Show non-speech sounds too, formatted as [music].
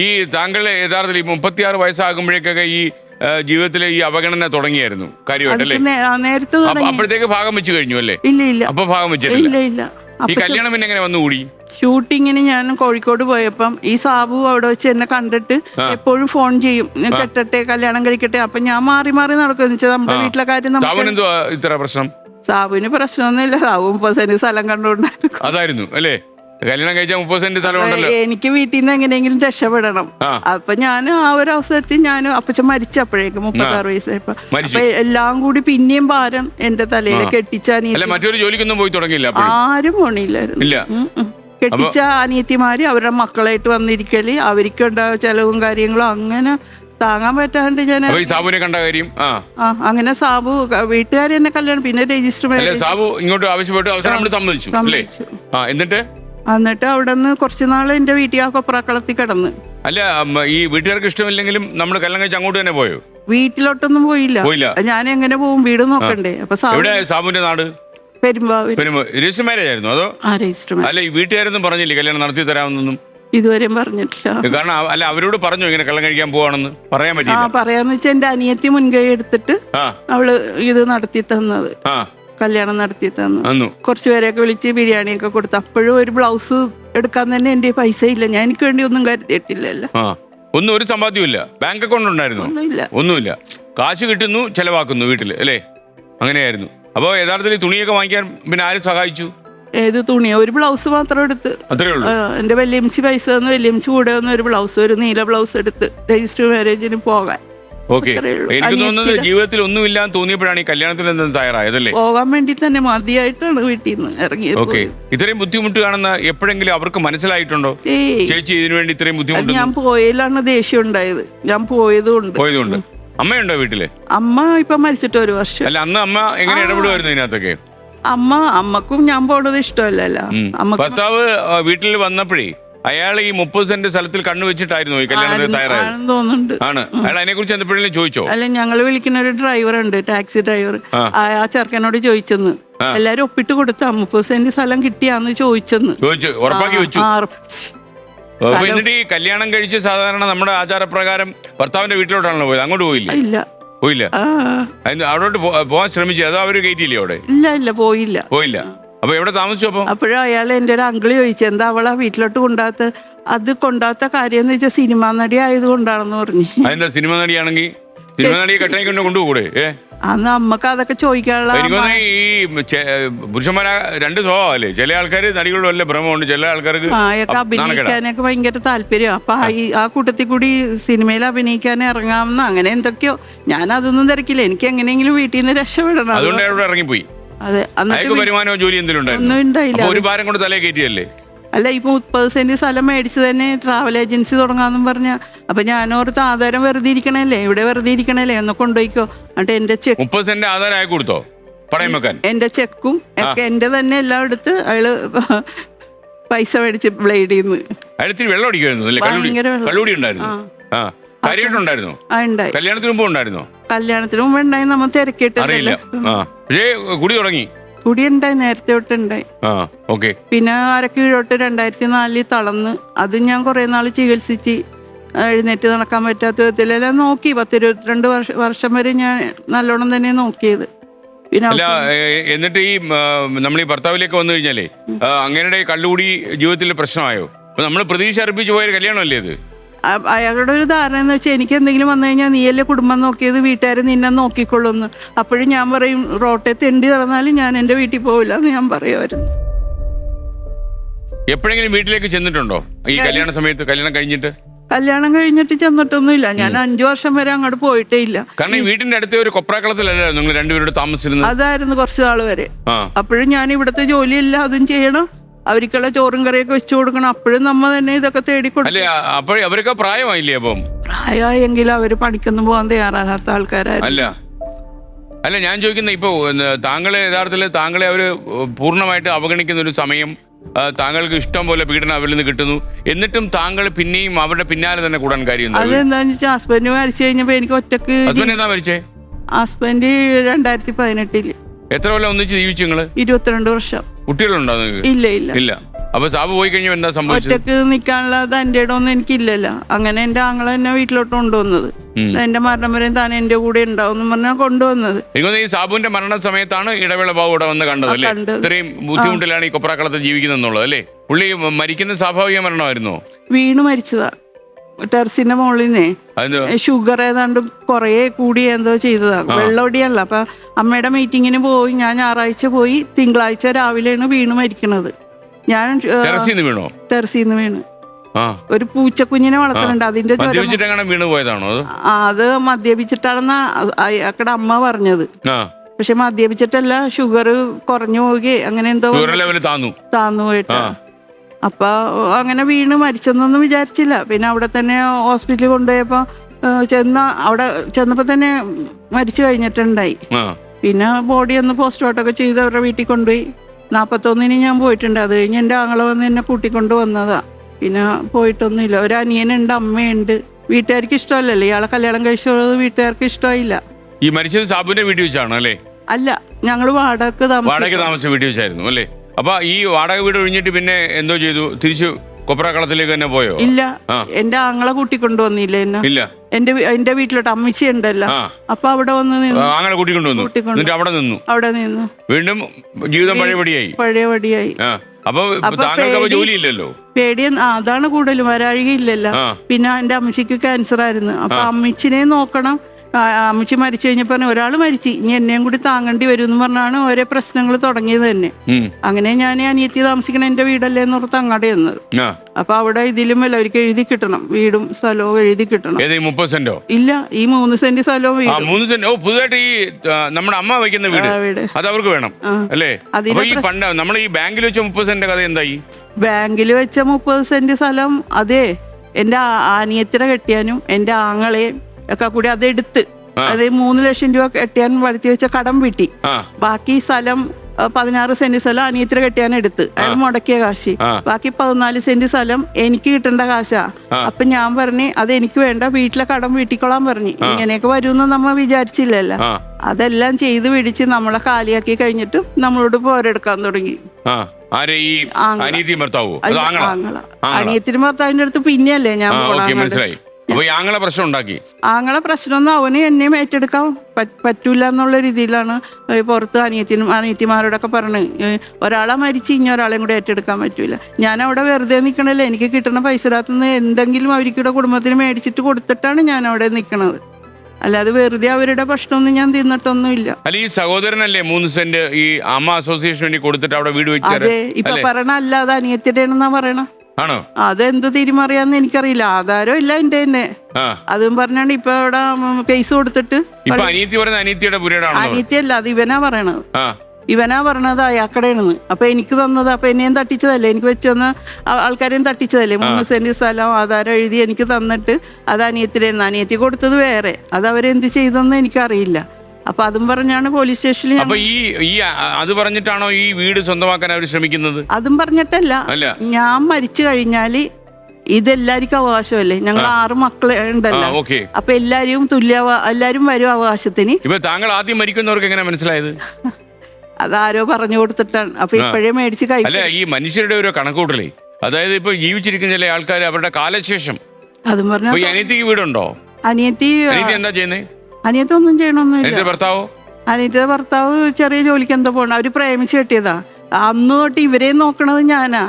ഈ താങ്കൾ യഥാർത്ഥത്തിൽ ഈ മുപ്പത്തിയാറ് വയസ്സാകുമ്പോഴേക്കൊക്കെ ഈ ജീവിതത്തിലെ ഈ അവഗണന തുടങ്ങിയായിരുന്നു കാര്യമായിട്ട് അല്ലേ? നേരത്തെ അപ്പോഴത്തേക്ക് ഭാഗം വെച്ച് കഴിഞ്ഞു അല്ലേ? ഇല്ല ഇല്ല. അപ്പൊ ഭാഗം വെച്ചിട്ടില്ല. ഈ കല്യാണം പിന്നെ എങ്ങനെ വന്നുകൂടി? ഷൂട്ടിങ്ങിന് ഞാൻ കോഴിക്കോട് പോയപ്പം ഈ സാബു അവിടെ വെച്ച് എന്നെ കണ്ടിട്ട് എപ്പോഴും ഫോൺ ചെയ്യും. കെട്ടട്ടെ കല്യാണം കഴിക്കട്ടെ. അപ്പൊ ഞാൻ മാറി മാറി നടക്കും നമ്മുടെ വീട്ടിലെ കാര്യം ഇത്ര പ്രശ്നം? സാബുവിന് പ്രശ്നമൊന്നുമില്ല. സാബു സെന്റ് സ്ഥലം കണ്ടുകൊണ്ടായിരുന്നു അതായിരുന്നു അല്ലേ? കല്യാണം കഴിച്ചാൽ മുപ്പത് സെന്റ് സ്ഥലം ഉണ്ടല്ലോ. എനിക്ക് വീട്ടിൽ നിന്ന് എങ്ങനെയെങ്കിലും രക്ഷപ്പെടണം. അപ്പൊ ഞാൻ ആ ഒരു അവസരത്തിൽ ഞാൻ അപ്പച്ച മരിച്ചപ്പോഴേക്കും മുപ്പത്താറ് വയസ്സായപ്പോ. അപ്പൊ എല്ലാം കൂടി പിന്നെയും ഭാരം എന്റെ തലയിൽ കെട്ടിച്ചാൽ മറ്റൊരു ജോലിക്കൊന്നും പോയി തുടങ്ങിയില്ല ആരും പോണില്ലായിരുന്നു. കെട്ടിച്ച അനിയത്തിമാര് അവരുടെ മക്കളായിട്ട് വന്നിരിക്കൽ അവർക്കുണ്ടായ ചെലവും കാര്യങ്ങളും അങ്ങനെ താങ്ങാൻ പറ്റാണ്ട് ഞാൻ സാബുവിനെ കണ്ട കാര്യം? ആ. അങ്ങനെ സാബു വീട്ടുകാർ എന്നെ കല്യാണം പിന്നെ രജിസ്റ്റർ സാബു ഇങ്ങോട്ട് ആവശ്യപ്പെട്ടു അവസാനം സമ്മതിച്ചു അല്ലേ? ആ എന്നിട്ട്? എന്നിട്ട് അവിടെ നിന്ന് കുറച്ച് നാൾ എന്റെ വീട്ടിൽ ആ കൊപ്രാക്കളത്തിൽ കിടന്ന്. അല്ല ഈ വീട്ടുകാർക്ക് ഇഷ്ടമില്ലെങ്കിലും നമ്മൾ കഴിച്ച് അങ്ങോട്ട് തന്നെ പോയോ? വീട്ടിലോട്ടൊന്നും പോയില്ല. പോയില്ല. ഞാൻ എങ്ങനെ പോകും വീട് നോക്കണ്ടേ. അപ്പൊ എവിടെ? സാബുവിന്റെ നാട്? പെരുമ്പാവൂർ പിന്നെ രജിസ്റ്റർ മാരേജ് ആയിരുന്നു അതോ? ആ രജിസ്റ്റർ അല്ല ഈ വീട്ടുകാരൊന്നും പറഞ്ഞില്ലേ കല്യാണം നടത്തി തരാമെന്നൊന്നും? ഇതുവരെയും പറഞ്ഞിട്ടില്ല. കാരണം അവ- അല്ല അവരോട് പറഞ്ഞു ഇങ്ങനെ കള്ളം കഴിക്കാൻ പോവാണെന്ന്. പറയാൻ ആ പറ്റിയില്ല. പറയാന്ന് വെച്ചാൽ എന്റെ അനിയത്തി മുൻകൈ എടുത്തിട്ട് ആ. അവൾ ഇത് നടത്തി തന്നത്. ആ. കല്യാണം നടത്തി തന്നു കുറച്ചുപേരെയൊക്കെ കുറച്ച് പേരെയൊക്കെ വിളിച്ച് ബിരിയാണിയൊക്കെ കൊടുത്തു. അപ്പോഴും ഒരു ബ്ലൗസ് എടുക്കാൻ തന്നെ എന്റെ പൈസ ഇല്ല. ഞാൻ എനിക്ക് വേണ്ടി ഒന്നും കരുതിയിട്ടില്ലല്ലോ. ഒന്നും ഒരു സമ്പാദ്യമില്ല ബാങ്ക് അക്കൗണ്ട് ഉണ്ടായിരുന്നു. ഒന്നുമില്ല. കാശ് കിട്ടുന്നു ചെലവാക്കുന്നു വീട്ടിൽ അല്ലേ? അങ്ങനെയായിരുന്നു. അപ്പോൾ യഥാർത്ഥത്തിൽ തുണിയൊക്കെ വാങ്ങിക്കാൻ പിന്നെ ആര് സഹായിച്ചു? ഏത് തുണിയോ? ഒരു ബ്ലൗസ് മാത്രം എടുത്ത്. എന്റെ വലിയ പൈസ തന്നു വല്യമ്മച്ചി കൂടെ വന്ന് ഒരു ബ്ലൗസ് ഒരു നീല ബ്ലൗസ് എടുത്ത് രജിസ്റ്റർ മാരേജിന് പോകാൻ. ഓക്കെ. എനിക്ക് തോന്നുന്നത് ജീവിതത്തിൽ ജീവിതത്തിൽ ഒന്നുമില്ലാന്ന് തോന്നിയപ്പോഴാണ് ഈ കല്യാണത്തിന് എന്തെങ്കിലും തയ്യാറായതല്ലേ പോകാൻ വേണ്ടി തന്നെ മതിയായിട്ടാണ് വീട്ടിൽ നിന്ന് ഇറങ്ങിയത് ഓക്കെ. ഇത്രയും ബുദ്ധിമുട്ട് കാണുന്ന എപ്പോഴെങ്കിലും അവർക്ക് മനസ്സിലായിട്ടുണ്ടോ? ചേച്ചി ഇതിനു വേണ്ടി ഇത്രയും ബുദ്ധിമുട്ട് ഞാൻ പോയതിലാണ് ദേഷ്യം ഉണ്ടായത്. ഞാൻ പോയതുകൊണ്ട്. പോയതുകൊണ്ട്. അമ്മയുണ്ടോ വീട്ടിൽ? അമ്മ ഇപ്പൊ മരിച്ചിട്ട് ഒരു വർഷം. അല്ല അന്ന് അമ്മ എങ്ങനെ ഇടപെടുമായിരുന്നു ഇതിനകത്തൊക്കെ? അമ്മ അമ്മക്കും ഞാൻ പോണത് ഇഷ്ടമല്ലല്ലോ. ഭർത്താവ് വീട്ടിൽ വന്നപ്പോഴേ അയാൾ ഈ മുപ്പത് സെന്റ് സ്ഥലത്തിൽ കണ്ണു വെച്ചിട്ടായിരുന്നു ഈ കല്യാണത്തിന് തയ്യാറായത്. ആണെന്ന് തോന്നുന്നുണ്ട്. ആണ്. അയാൾ അതിനെ കുറിച്ച് എന്തെപ്പോഴെങ്കിലും ചോദിച്ചോ? അല്ല ഞങ്ങൾ വിളിക്കുന്ന ഒരു ഡ്രൈവർ ഉണ്ട് ടാക്സി ഡ്രൈവർ. ആ. ആ ചെറുക്കനോട് ചോദിച്ചെന്ന്. എല്ലാരും ഒപ്പിട്ട് കൊടുത്ത മുപ്പത് സെന്റ് സ്ഥലം കിട്ടിയാന്ന് ചോദിച്ചെന്ന്. ചോദിച്ചു ഉറപ്പാക്കി വെച്ചു. ആ, ഉറപ്പിച്ച്. അപ്പൊ എന്നിട്ട് ഈ കല്യാണം കഴിച്ച് സാധാരണ നമ്മുടെ ആചാരപ്രകാരം ഭർത്താവിന്റെ വീട്ടിലോട്ടാണല്ലോ പോയത്? അങ്ങോട്ട് പോയില്ലേ? ഇല്ല. പോയില്ല? ആ. അതിന് അവിടോട്ട് പോ- പോകാൻ ശ്രമിച്ചു? അതോ അവർ കയറ്റിയില്ലേ അവിടെ? ഇല്ല ഇല്ല പോയില്ല. പോയില്ല. അപ്പൊ എവിടെ താമസിച്ചു അപ്പൊ? അപ്പോഴും അയാൾ എന്റെ ഒരു അങ്കിൾ ചോദിച്ചു എന്താ അവളെ വീട്ടിലോട്ട് കൊണ്ടാത്ത അത് കൊണ്ടാത്ത കാര്യം എന്ന് വെച്ചാൽ സിനിമ നടി ആയതുകൊണ്ടാണെന്ന് പറഞ്ഞു. അതെന്താ സിനിമ നടിയാണെങ്കിൽ സിനിമ നടിയെ കട്ടനെ കൊണ്ട് കൊണ്ടുപോകൂടെ? ഏ? അന്ന് അമ്മയ്ക്ക് അതൊക്കെ ചോദിക്കാനുള്ള എനിക്ക് തോന്നുന്നു ഈ ചെ- പുരുഷന്മാരെ രണ്ട് സ്വഭാവമല്ലേ? ചില ആൾക്കാർ നടികളുടെ വല്ല ഭ്രമമുണ്ട് ചില ആൾക്കാർക്ക് ആ, നാണക്കേടാ. അഭിനയിക്കാനൊക്കെ ഭയങ്കര താല്പര്യം. അപ്പൊ ആ ഈ ആ കൂട്ടത്തിൽ കൂടി സിനിമയിൽ അഭിനയിക്കാൻ ഇറങ്ങാമെന്ന് അങ്ങനെ എന്തൊക്കെയോ ഞാൻ അതൊന്നും തിരക്കില്ല. എനിക്ക് എങ്ങനെയെങ്കിലും വീട്ടിൽ നിന്ന് രക്ഷപ്പെടണം അത് അതുകൊണ്ട് അയാൾ ഇറങ്ങിപ്പോയി. അതെ അയാൾക്ക് വരുമാനമോ ജോലി എന്തെങ്കിലും ഒന്നും ഉണ്ടായിരുന്നു ഉണ്ടായില്ല ഒരു ഭാരം കൊണ്ട് തലേ കയറ്റിയല്ലേ? അല്ല ഇപ്പൊ മുപ്പത് സെന്റ് സ്ഥലം മേടിച്ച് തന്നെ ട്രാവൽ ഏജൻസി തുടങ്ങാന്നും പറഞ്ഞ. അപ്പൊ ഓർത്ത് ആധാരം വെറുതെ ഇരിക്കണല്ലേ? ഇവിടെ വെറുതെ ഇരിക്കണല്ലേ? ഒന്ന് കൊണ്ടുപോയിക്കോ. എന്നിട്ട് എന്റെ ചെക്ക് മുപ്പത് സെന്റ് ആധാരം അയാൾക്ക് കൊടുത്തോ? പണയം വെക്കാൻ. എന്റെ ചെക്കും ഒക്കെ എന്റെ തന്നെ എല്ലാം എടുത്ത് അയാൾ പൈസ മേടിച്ച് ബ്ലേഡിൽ നിന്ന് അയാൾ ഇത്തിരി വെള്ളം അടിക്കുമായിരുന്നു അല്ലേ? കള്ളുടി ഭയങ്കര വെള്ളം. കള്ളുടി ഉണ്ടായിരുന്നു. ആ. കാര്യമായിട്ടുണ്ടായിരുന്നോ? ആ ഉണ്ടായി. കല്യാണത്തിന് മുമ്പ് ഉണ്ടായിരുന്നോ? കല്യാണത്തിന് മുമ്പ് ഉണ്ടായി നമ്മ അറിയില്ല. ആ. പക്ഷേ കുടി തുടങ്ങി. കുടി ഉണ്ടായി നേരത്തെ തൊട്ട് ഉണ്ടായി ആ ഓക്കെ. പിന്നെ അരക്കീഴോട്ട് രണ്ടായിരത്തി നാലിൽ തളർന്ന്. അത് ഞാൻ കുറേ നാൾ ചികിത്സിച്ച് എഴുന്നേറ്റ് നടക്കാൻ പറ്റാത്ത വിധത്തിലെല്ലാം നോക്കി. പത്തിരുപത്തിരണ്ട് വർഷം വർഷം വരെ ഞാൻ നല്ലോണം തന്നെ നോക്കിയത്. പിന്നെ അല്ല അവസാനം- എന്നിട്ട് ഈ നമ്മൾ ഈ ഭർത്താവിലേക്ക് വന്നു കഴിഞ്ഞാലേ ആ, അങ്ങയുടെ കള്ളുകൂടി ജീവിതത്തിൽ പ്രശ്നമായോ? അപ്പൊ നമ്മൾ പ്രതീക്ഷ അർപ്പിച്ചു പോയൊരു കല്യാണമല്ലേ ഇത്? അയാളുടെ ഒരു ധാരണ എന്ന് വെച്ചാൽ എനിക്ക് എന്തെങ്കിലും വന്നു കഴിഞ്ഞാൽ നീയല്ലേ കുടുംബം നോക്കിയത് വീട്ടുകാർ നിന്നെ നോക്കിക്കൊള്ളുന്നു. അപ്പോഴും ഞാൻ പറയും റോട്ടെ തെണ്ടി നടന്നാലും ഞാൻ എന്റെ വീട്ടിൽ പോവില്ല എന്ന് ഞാൻ പറയുമായിരുന്നു. എപ്പോഴെങ്കിലും വീട്ടിലേക്ക് ചെന്നിട്ടുണ്ടോ? ഈ കല്യാണ സമയത്ത് കല്യാണം കഴിഞ്ഞിട്ട്? കല്യാണം കഴിഞ്ഞിട്ട് ചെന്നിട്ടൊന്നുമില്ല. ഞാൻ അഞ്ചു വർഷം വരെ അങ്ങോട്ട് പോയിട്ടേ ഇല്ല. കാരണം ഈ വീടിന്റെ അടുത്ത് ഒരു കൊപ്രാക്കളത്തിലല്ലായിരുന്നു? നിങ്ങൾ രണ്ടുപേരോട് താമസിച്ചിരുന്നത്? അതായിരുന്നു കുറച്ച് നാൾ വരെ. അപ്പോഴും ഞാൻ ഇവിടുത്തെ ജോലിയില്ല അതും ചെയ്യണം. അവർക്കുള്ള ചോറും കറിയൊക്കെ വെച്ചു കൊടുക്കണം. അപ്പോഴും നമ്മ തന്നെ ഇതൊക്കെ തേടി കൊടുക്കും. അവരൊക്കെ പ്രായമായില്ലേ അപ്പം? പ്രായമായെങ്കിൽ അവർ പണിക്കൊന്നും പോകാൻ തയ്യാറാകാത്ത ആൾക്കാരായിരുന്നു. അല്ല. അല്ല ഞാൻ ചോദിക്കുന്ന ഇപ്പൊ താങ്കളെ യഥാർത്ഥത്തിൽ താങ്കളെ അവർ പൂർണമായിട്ട് അവഗണിക്കുന്ന ഒരു സമയം ആ, താങ്കൾക്ക് ഇഷ്ടം പോലെ പീഡനം അവരിൽ നിന്ന് കിട്ടുന്നു. എന്നിട്ടും താങ്കൾ പിന്നെയും അവരുടെ പിന്നാലെ തന്നെ കൂടാൻ കാര്യം എന്താ? അതെന്താന്ന് വെച്ചാൽ ഹസ്ബൻഡ് മരിച്ചു കഴിഞ്ഞപ്പോ എനിക്ക് ഒറ്റയ്ക്ക് ഹസ്ബൻഡ് എന്താ മരിച്ചേ? ഹസ്ബൻഡ് രണ്ടായിരത്തി പതിനെട്ടിൽ. എത്ര കൊല്ലം ഒന്നിച്ച് ജീവിച്ചു നിങ്ങൾ? ഇരുപത്തിരണ്ട് വർഷം. കുട്ടികളുണ്ടോ നിങ്ങൾക്ക്? ഇല്ല ഇല്ല. ഇല്ല. അപ്പൊ സാബു പോയി കഴിഞ്ഞാൽ എന്താ സംഭവിച്ചത്? ഒറ്റയ്ക്ക് നിൽക്കാനുള്ള തന്റെ ഇടമൊന്നും എനിക്കില്ലല്ലോ. അങ്ങനെ എന്റെ ആങ്ങളെ എന്നെ വീട്ടിലോട്ട് കൊണ്ടുവന്നത്. എന്റെ എന്റെ മരണം വരെയും താൻ എന്റെ കൂടെ ഉണ്ടാവും പറഞ്ഞാൽ കൊണ്ടുവന്നത്. ഈ സാബുവിന്റെ മരണ സമയത്താണ് ഇടവേള ബാബു ഇവിടെ വന്ന് കണ്ടത് അല്ലേ? കണ്ടത്. ഇത്രയും ബുദ്ധിമുട്ടിലാണ് ഈ കൊപ്രാക്കളത്ത് ജീവിക്കുന്നത് അല്ലേ? പുള്ളി മരിക്കുന്ന സ്വാഭാവിക മരണമായിരുന്നു? വീണ് മരിച്ചതാ. ടെറസിന്റെ മുകളിൽ നിന്നേ ഷുഗർ ഏതാണ്ട് കുറേ കൂടി എന്തോ ചെയ്തതാ. വെള്ളമൊടിയല്ല അപ്പൊ അമ്മയുടെ മീറ്റിങ്ങിന് പോയി. ഞാൻ ഞായറാഴ്ച പോയി. തിങ്കളാഴ്ച രാവിലെയാണ് വീണ് മരിക്കണത്. ഞാൻ വീണോ? ടെറസിന്ന് വീണ്. ഒരു പൂച്ചക്കുഞ്ഞിനെ വളർത്തുന്നുണ്ട്. അതിന്റെ വീണ് പോയതാണോ അത്? മദ്യപിച്ചിട്ടാണെന്ന് അക്കടെ അമ്മ പറഞ്ഞത്. പക്ഷെ മദ്യപിച്ചിട്ടല്ല. ഷുഗർ കുറഞ്ഞു പോവുകയെ. അങ്ങനെ എന്തോ താന്നു. താന്നു പോയിട്ട്. ആ. അപ്പൊ അങ്ങനെ വീണ് മരിച്ചെന്നൊന്നും വിചാരിച്ചില്ല. പിന്നെ അവിടെ തന്നെ ഹോസ്പിറ്റലിൽ കൊണ്ടുപോയപ്പോ ചെന്ന അവിടെ ചെന്നപ്പോൾ തന്നെ മരിച്ചു കഴിഞ്ഞിട്ടുണ്ടായി. പിന്നെ ബോഡി ഒന്ന് പോസ്റ്റ്മോർട്ടമൊക്കെ ചെയ്ത് അവരുടെ വീട്ടിൽ കൊണ്ടുപോയി. നാൽപ്പത്തൊന്നിന് ഞാൻ പോയിട്ടുണ്ട്. അത് കഴിഞ്ഞ് എന്റെ ആങ്ങളെ വന്ന് എന്നെ കൂട്ടിക്കൊണ്ട് വന്നതാ. പിന്നെ പോയിട്ടൊന്നുമില്ല. ഒരു അനിയനുണ്ട് അമ്മയുണ്ട്. വീട്ടുകാർക്ക് ഇഷ്ടമല്ലല്ലോ. ഇയാളെ കല്യാണം കഴിച്ചത് വീട്ടുകാർക്ക് ഇഷ്ടമായില്ല. ഈ മരിച്ചത് സാബുവിന്റെ വീട്ടിൽ വെച്ചാണ് അല്ലേ? അല്ല ഞങ്ങൾ വാടക വാടക താമസിച്ച വീട്ടിൽ വെച്ചായിരുന്നു അല്ലേ? അപ്പൊ ഈ വാടക വീട് ഒഴിഞ്ഞിട്ട് പിന്നെ എന്തോ ചെയ്തു? തിരിച്ചു കൊപ്രാക്കളത്തിലേക്ക് തന്നെ പോയോ? ഇല്ല. എന്റെ ആങ്ങളെ കൂട്ടി കൊണ്ടുവന്നില്ല എന്നെ. ഇല്ല. എന്റെ എന്റെ വീട്ടിലോട്ട് അമ്മച്ചി ഉണ്ടല്ലോ. അപ്പൊ അവിടെ വന്ന് നിന്നു. ആങ്ങളെ കൂട്ടി കൊണ്ടുവന്നു എന്നിട്ട് അവിടെ നിന്നു. അവിടെ നിന്നു. വീണ്ടും ജീവിതം പഴയപടിയായി. പഴയപടിയായി. അപ്പൊ താങ്കൾക്ക് ജോലി ഇല്ലല്ലോ പേടി അതാണ് കൂടുതലും വരാഴികയില്ലല്ലോ. പിന്നെ എന്റെ അമ്മച്ചിക്ക് ക്യാൻസർ ആയിരുന്നു. അപ്പൊ അമ്മച്ചിനെ നോക്കണം. അമ്മച്ചി മരിച്ചു കഴിഞ്ഞപ്പോ ഒരാൾ മരിച്ചു. ഇനി എന്നെയും കൂടി താങ്ങേണ്ടി വരും എന്ന് പറഞ്ഞാണ് ഓരോ പ്രശ്നങ്ങൾ തുടങ്ങിയത് തന്നെ. അങ്ങനെ ഞാൻ അനിയത്തി താമസിക്കണ എന്റെ വീടല്ലേ എന്ന് ഓർത്ത് അങ്ങടെ ചെന്നത്. അപ്പൊ അവിടെ ഇതിലും വല്ല അവർക്ക് എഴുതി കിട്ടണം. വീടും സ്ഥലവും എഴുതി കിട്ടണം. മുപ്പത് സെന്റോ? ഇല്ല ഈ മൂന്ന് സെന്റ് സ്ഥലവും മൂന്ന് സെന്റ്. ഓ പുതുതായിട്ട് ഈ നമ്മുടെ അമ്മ വയ്ക്കുന്ന വീട്. അത് അവർക്ക് വേണം അല്ലേ? ഈ പണ്ട് നമ്മൾ ഈ ബാങ്കിൽ വെച്ച മുപ്പത് സെന്റ് കഥ എന്തായി? ബാങ്കിൽ വെച്ച മുപ്പത് സെന്റ് സ്ഥലം അതെ. എന്റെ ആ- അനിയത്തിനെ കെട്ടിയാനും എന്റെ ആങ്ങളെയും ഒക്കെ കൂടി അതെടുത്ത്. അത് മൂന്ന് ലക്ഷം രൂപ കെട്ടിയാൻ വരുത്തി വെച്ച കടം വീട്ടി. ബാക്കി സ്ഥലം പതിനാറ് സെന്റ് സ്ഥലം അനിയത്തിന് കെട്ടിയാൻ എടുത്ത്. അയാൾ മുടക്കിയ കാശ്. ബാക്കി പതിനാല് സെന്റ് സ്ഥലം എനിക്ക് കിട്ടേണ്ട കാശാ. അപ്പൊ ഞാൻ പറഞ്ഞു അത് എനിക്ക് വേണ്ട വീട്ടിലെ കടം വീട്ടിക്കൊള്ളാൻ പറഞ്ഞു. ഇങ്ങനെയൊക്കെ വരുമെന്ന് നമ്മൾ വിചാരിച്ചില്ലല്ലോ. അതെല്ലാം ചെയ്ത് പിടിച്ച് നമ്മളെ കാലിയാക്കി കഴിഞ്ഞിട്ട് നമ്മളോട് പോരെടുക്കാൻ തുടങ്ങി. അനിയത്തിന് ഭർത്താവിന്റെ അടുത്ത് പിന്നെയല്ലേ ഞാൻ. മനസ്സിലായി. അപ്പൊ ഈ ആങ്ങളെ പ്രശ്നം ഉണ്ടാക്കി? ആങ്ങളെ പ്രശ്നമൊന്നും അവന് എന്നെയും ഏറ്റെടുക്കാൻ പറ്റ്- പറ്റൂല എന്നുള്ള രീതിയിലാണ് ഈ പുറത്ത് അനിയത്തിനും അനിയത്തിമാരോടൊക്കെ പറഞ്ഞ്. ഏ, ഒരാളെ മരിച്ച് ഇനി ഒരാളെയും കൂടെ ഏറ്റെടുക്കാൻ പറ്റൂല. ഞാൻ അവിടെ വെറുതെ നിൽക്കണല്ലേ എനിക്ക് കിട്ടുന്ന പൈസക്കകത്തുനിന്ന് എന്തെങ്കിലും അവർക്കൂടെ കുടുംബത്തിന് മേടിച്ചിട്ട് കൊടുത്തിട്ടാണ് ഞാൻ അവിടെ നിൽക്കണത് അല്ലാതെ വെറുതെ അവരുടെ ഭക്ഷണമൊന്നും ഞാൻ തിന്നിട്ടൊന്നുമില്ല. അല്ല ഈ സഹോദരനല്ലേ മൂന്ന് സെന്റ് ഈ അമ്മ അസോസിയേഷൻ വേണ്ടി കൊടുത്തിട്ട് അവിടെ വീട് വെച്ചു അതെ ഇപ്പൊ അല്ലേ? പറയണ അല്ലാതെ അനിയത്തിയുടെയാണെന്നാ പറയണ. ആണോ? അതെന്ത് തീരുമാറിയാന്ന് എനിക്കറിയില്ല. ആധാരം ഇല്ല എന്റെ തന്നെ. അതും പറഞ്ഞാണ് ഇപ്പൊ ഇവിടെ കേസ് കൊടുത്തിട്ട് ഇപ്പൊ അനീതി പറയുന്ന അനീതിയുടെ പുരയിടാണോ അനിയത്തിയല്ല അത് ഇവനാ പറയണത്. ഇവനാ പറഞ്ഞത് അയാക്കടയാണെന്ന്. അപ്പൊ എനിക്ക് തന്നത് അപ്പൊ എന്നെയും തട്ടിച്ചതല്ലേ? എനിക്ക് വെച്ച് തന്ന ആൾക്കാരെയും തട്ടിച്ചതല്ലേ? മൂന്ന് സെന്റ് സ്ഥലം ആധാരം എഴുതി എനിക്ക് തന്നിട്ട് അത് അനിയത്തിലായിരുന്നു അനിയത്തി കൊടുത്തത് വേറെ. അത് അവരെന്ത് ചെയ്തെന്ന് എനിക്കറിയില്ല. അപ്പൊ അതും പറഞ്ഞാണ് പോലീസ് സ്റ്റേഷനിൽ അപ്പൊ ഈ ഈ അത് പറഞ്ഞിട്ടാണോ ഈ വീട് സ്വന്തമാക്കാൻ അവർ ശ്രമിക്കുന്നത്? അതും പറഞ്ഞിട്ടല്ല. ഞാൻ മരിച്ചു കഴിഞ്ഞാൽ ഇതെല്ലാവർക്കും അവകാശമല്ലേ? ഞങ്ങൾ ആറ് മക്കളെ ഉണ്ടല്ലോ. അപ്പൊ എല്ലാരും തുല്യ എല്ലാരും വരും അവകാശത്തിന്. ഇപ്പൊ താങ്കൾ ആദ്യം മരിക്കുന്നവർക്ക് എങ്ങനെ മനസ്സിലായത്? [laughs] അതാരോ പറഞ്ഞു കൊടുത്തിട്ടാണ്. അപ്പൊ ഇപ്പോഴേ മേടിച്ച് കൈ അല്ല ഈ മനുഷ്യരുടെ ഒരു കണക്കൂട്ടലേ. അതായത് ഇപ്പൊ ജീവിച്ചിരിക്കുന്ന ചില ആൾക്കാർ അവരുടെ കാലശേഷം. അതും പറഞ്ഞു അനിയത്തിക്ക് വീടുണ്ടോ? അനിയത്തി എന്താ ചെയ്യുന്നത് അനിയത്തി ഒന്നും ചെയ്യണമൊന്നുമില്ല. അനിയത്തി ഭർത്താവോ? അനിയത്തെ ഭർത്താവ് ചെറിയ ജോലിക്ക് എന്താ പോകണം അവർ പ്രേമിച്ച് കെട്ടിയതാ. അന്ന് തൊട്ട് ഇവരെ നോക്കണത് ഞാനാ.